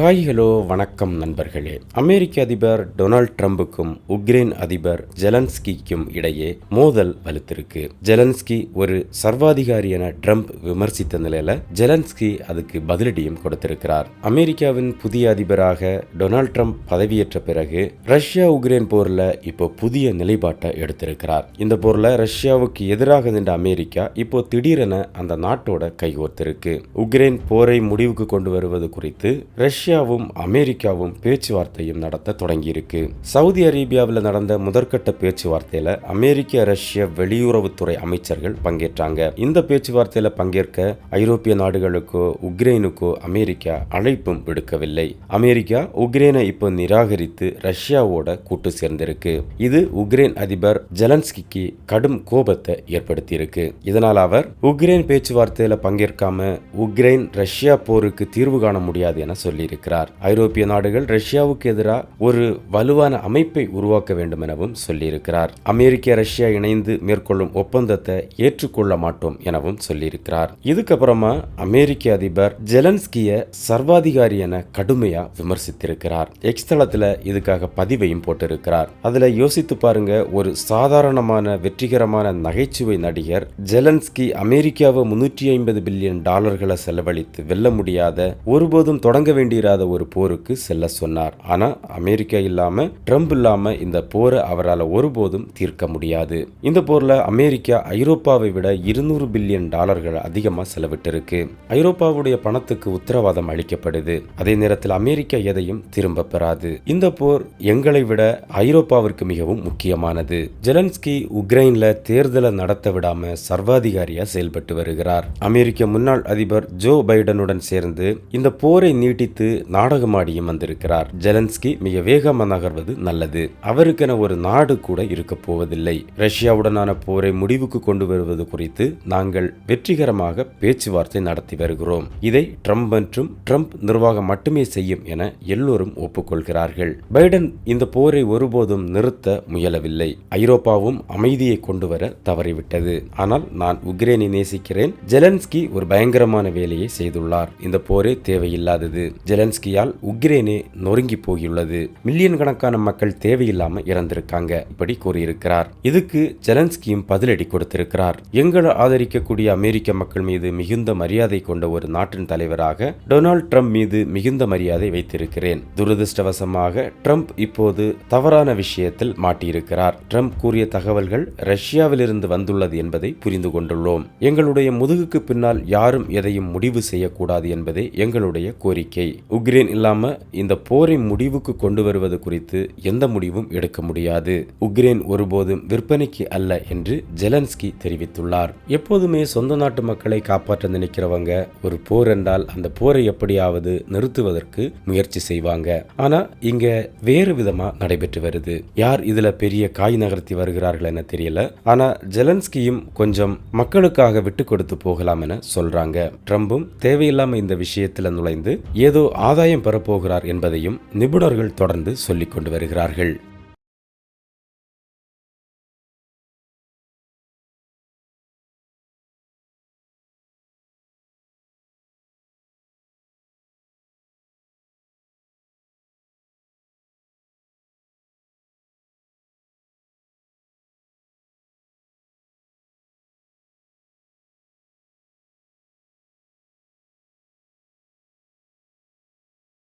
Hi hello வணக்கம் நண்பர்களே. அமெரிக்க அதிபர் டொனால்ட் ட்ரம்புக்கும் உக்ரைன் அதிபர் ஜெலன்ஸ்கிக்கும் இடையே மோதல் வலுத்திருக்கு. ஜெலன்ஸ்கி ஒரு சர்வாதிகாரி என ட்ரம்ப் விமர்சித்த நிலையில ஜெலன்ஸ்கி அதுக்கு பதிலடியும் கொடுத்திருக்கிறார். அமெரிக்காவின் புதிய அதிபராக டொனால்ட் ட்ரம்ப் பதவியேற்ற பிறகு ரஷ்யா உக்ரைன் போர்ல இப்போ புதிய நிலைப்பாட்டை எடுத்திருக்கிறார். இந்த போர்ல ரஷ்யாவுக்கு எதிராக நின்ற அமெரிக்கா இப்போ திடீரென அந்த நாட்டோட கைகோர்த்திருக்கு. உக்ரைன் போரை முடிவுக்கு கொண்டு வருவது குறித்து ரஷ்யாவும் அமெரிக்காவும் பேச்சுவார்த்தையும் நடத்த தொடங்கியிருக்கு. சவுதி அரேபியாவில் நடந்த முதற்கட்ட பேச்சுவார்த்தையில அமெரிக்க ரஷ்ய வெளியுறவுத்துறை அமைச்சர்கள் பங்கேற்றாங்க. இந்த பேச்சுவார்த்தையில பங்கேற்க ஐரோப்பிய நாடுகளுக்கோ உக்ரைனுக்கோ அமெரிக்கா அழைப்பும் விடுக்கவில்லை. அமெரிக்கா உக்ரைனை இப்போ நிராகரித்து ரஷ்யாவோட கூட்டு சேர்ந்திருக்கு. இது உக்ரைன் அதிபர் ஜெலன்ஸ்கிக்கு கடும் கோபத்தை ஏற்படுத்தியிருக்கு. இதனால் அவர் உக்ரைன் பேச்சுவார்த்தையில பங்கேற்காம உக்ரைன் ரஷ்யா போருக்கு தீர்வு காண முடியாது என சொல்லியிருக்கு. சொல்லியிருக்கிறார் ஐரோப்பிய நாடுகள் ரஷ்யாவுக்கு எதிராக ஒரு வலுவான அமைப்பை உருவாக்க வேண்டும் எனவும் சொல்லியிருக்கிறார். அமெரிக்க ரஷ்யா இணைந்து மேற்கொள்ளும் ஒப்பந்தத்தை ஏற்றுக்கொள்ள மாட்டோம் எனவும் சொல்லியிருக்கிறார். இதுக்கப்புறமா அமெரிக்க அதிபர் ஜெலன்ஸ்கிய சர்வாதிகாரி என கடுமையா விமர்சித்திருக்கிறார். எக்ஸ்தளத்துல இதுக்காக பதிவையும் போட்டிருக்கிறார். அதுல யோசித்து பாருங்க ஒரு சாதாரணமான வெற்றிகரமான நகைச்சுவை நடிகர் ஜெலன்ஸ்கி அமெரிக்காவை முன்னூற்றி ஐம்பது பில்லியன் டாலர்களை செலவழித்து வெல்ல முடியாத ஒருபோதும் தொடங்க வேண்டிய தீராத ஒரு போருக்கு செல்ல சொன்னார். ஆனால் அமெரிக்கா இல்லாமல் ட்ரம்ப் இல்லாமல் இந்த போரை அவரால் ஒருபோதும் தீர்க்க முடியாது. இந்த போரில் அமெரிக்கா ஐரோப்பாவை விட இருநூறு பில்லியன் டாலர்கள் அதிகமாக செலவிட்டிருக்கு. ஐரோப்பாவுடைய பணத்துக்கு உத்தரவாதம் அளிக்கப்படுது. அதே நேரத்தில் அமெரிக்கா எதையும் திரும்ப பெறாது. இந்த போர் எங்களை விட ஐரோப்பாவிற்கு மிகவும் முக்கியமானது. ஜெலன்ஸ்கி உக்ரைன்ல தேர்தலை நடத்த விடாம சர்வாதிகாரியா செயல்பட்டு வருகிறார். அமெரிக்க முன்னாள் அதிபர் ஜோ பைடனுடன் சேர்ந்து இந்த போரை நீட்டித்து நாடகமாடியும் வந்திருக்கிறார். ஜெலன்ஸ்கி மிக வேகமாக நகர்வது நல்லது. அவருக்கென ஒரு நாடு கூட இருக்க போவதில்லை. ரஷ்யாவுடனான போரை முடிவுக்கு கொண்டு வருவது குறித்து நாங்கள் வெற்றிகரமாக பேச்சுவார்த்தை நடத்தி வருகிறோம். இதை ட்ரம்ப் மற்றும் ட்ரம்ப் நிர்வாகம் மட்டுமே செய்யும் என எல்லோரும் ஒப்புக்கொள்கிறார்கள். பைடன் இந்த போரை ஒருபோதும் நிறுத்த முயலவில்லை. ஐரோப்பாவும் அமைதியை கொண்டு வர தவறிவிட்டது. ஆனால் நான் உக்ரைனை நேசிக்கிறேன். ஜெலன்ஸ்கி ஒரு பயங்கரமான வேலையை செய்துள்ளார். இந்த போரே தேவையில்லாதது. ஜெலன்ஸ்கியால் உக்ரைனே நொறுங்கி போயுள்ளது மில்லியன் கணக்கான மக்கள் தேவையில்லாம இறந்திருக்காங்க இப்படி கூறியிருக்கிறார். இதுக்கு ஜெலன்ஸ்கியும் பதிலடி கொடுத்திருக்கிறார். எங்களை ஆதரிக்கக்கூடிய அமெரிக்க மக்கள் மீது மிகுந்த மரியாதை கொண்ட ஒரு நாட்டின் தலைவராக டொனால்ட் ட்ரம்ப் மீது மிகுந்த மரியாதை வைத்திருக்கிறேன். துரதிருஷ்டவசமாக ட்ரம்ப் இப்போது தவறான விஷயத்தில் மாட்டியிருக்கிறார். ட்ரம்ப் கூறிய தகவல்கள் ரஷ்யாவிலிருந்து வந்துள்ளது என்பதை புரிந்து கொண்டுள்ளோம். எங்களுடைய முதுகுக்கு பின்னால் யாரும் எதையும் முடிவு செய்யக்கூடாது என்பதே எங்களுடைய கோரிக்கை. உக்ரைன் இல்லாம இந்த போரை முடிவுக்கு கொண்டு வருவது குறித்து எந்த முடிவும் எடுக்க முடியாது. உக்ரைன் ஒருபோதும் விற்பனைக்கு அல்ல என்று ஜெலன்ஸ்கி தெரிவித்துள்ளார். எப்போதுமே சொந்த நாட்டு மக்களை காப்பாற்ற நினைக்கிறவங்க ஒரு போர் என்றால் அந்த போரை எப்படியாவது நிறுத்துவதற்கு முயற்சி செய்வாங்க. ஆனா இங்க வேறு விதமா நடைபெற்று வருது. யார் இதுல பெரிய காய் நகர்த்தி வருகிறார்கள் என தெரியல. ஆனா ஜெலன்ஸ்கியும் கொஞ்சம் மக்களுக்காக விட்டு கொடுத்து போகலாம் என சொல்றாங்க. ட்ரம்பும் தேவையில்லாம இந்த விஷயத்துல நுழைந்து ஏதோ ஆதாயம் பெறப்போகிறார் என்பதையும் நிபுணர்கள் தொடர்ந்து சொல்லிக் கொண்டு வருகிறார்கள்.